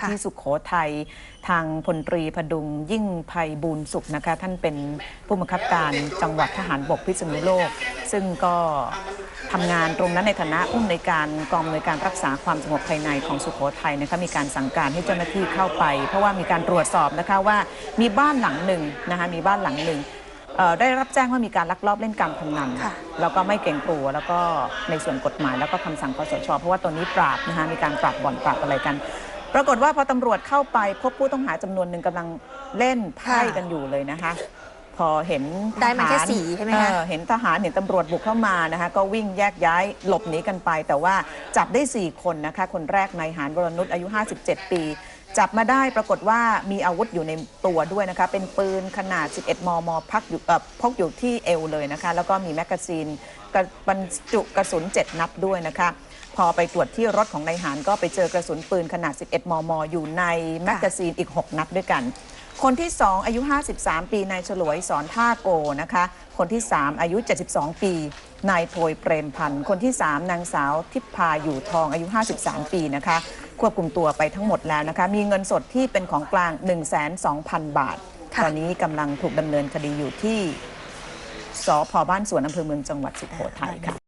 ค่ะที่สุขโขทัยทางพลตรีพดุงยิ่งภัยบูลย์สุขนะคะ ท่านเป็นผู้บังคับการจังหวัดทหารบกพิษณุโลก ซึ่งก็ทำงานตรงนั้นในฐานะผู้อำนวยการกองอำนวยการรักษาความสงบภายในของสุขโขทัยนะคะมีการสั่งการให้เจ้าหน้าที่เข้าไป เพราะว่ามีการตรวจสอบนะคะว่ามีบ้านหลังหนึ่งนะคะมีบ้านหลังหนึ่งเอ่อได้รับแจ้งว่ามีการลักลอบเล่นการพนันค่ะแล้วก็ไม่เกรงกลัวแล้วก็ในส่วนกฎหมายแล้วก็คำสั่งคสชเพราะว่าตอนนี้ปราบนะคะมีการปราบบ่อนปราบอะไรกัน ปรากฏว่าพอตำรวจเข้าไปพบผู้ต้องหาจำนวนหนึ่งกำลังเล่นไพ่กันอยู่เลยนะคะ พอเห็นทหรได้มาแค่สี่ใช่ไหมคะ เออเห็นทหารเห็นตำรวจบุกเข้ามานะคะก็วิ่งแยกย้ายหลบหนีกันไป แต่ว่าจับได้ 4 คนนะคะ คนแรกนายหานวรนุชอายุ 57 ปี จับมาได้ปรากฏว่ามีอาวุธอยู่ในตัวด้วยนะคะ เป็นปืนขนาด 11 มมพักอยู่เอ่อพกอยู่ที่เอวเลยนะคะ แล้วก็มีแมกกาซีนกระบรรจุกระสุน 7 นัดด้วยนะคะ พอไปตรวจที่รถของนายหานก็ไปเจอกระสุนปืนขนาด 11 มม อยู่ในแมกกาซีนอีก 6 นัดด้วยกัน คนที่ 2 อายุ 53 ปีนายฉลวยสอนท่าโกนะคะ คนที่ 3 อายุ 72 ปีนายโพยเปรมพันธ์คนที่ 3 นางสาวทิพพาอยู่ทองอายุ 53 ปีนะคะ ควบคุมตัวไปทั้งหมดแล้วนะคะ มีเงินสดที่เป็นของกลาง 102,000 บาทค่ะตอนนี้กำลังถูกดำเนินคดีอยู่ที่สพบ้านสวนอำเภอเมืองจังหวัดสุโขทัยค่ะ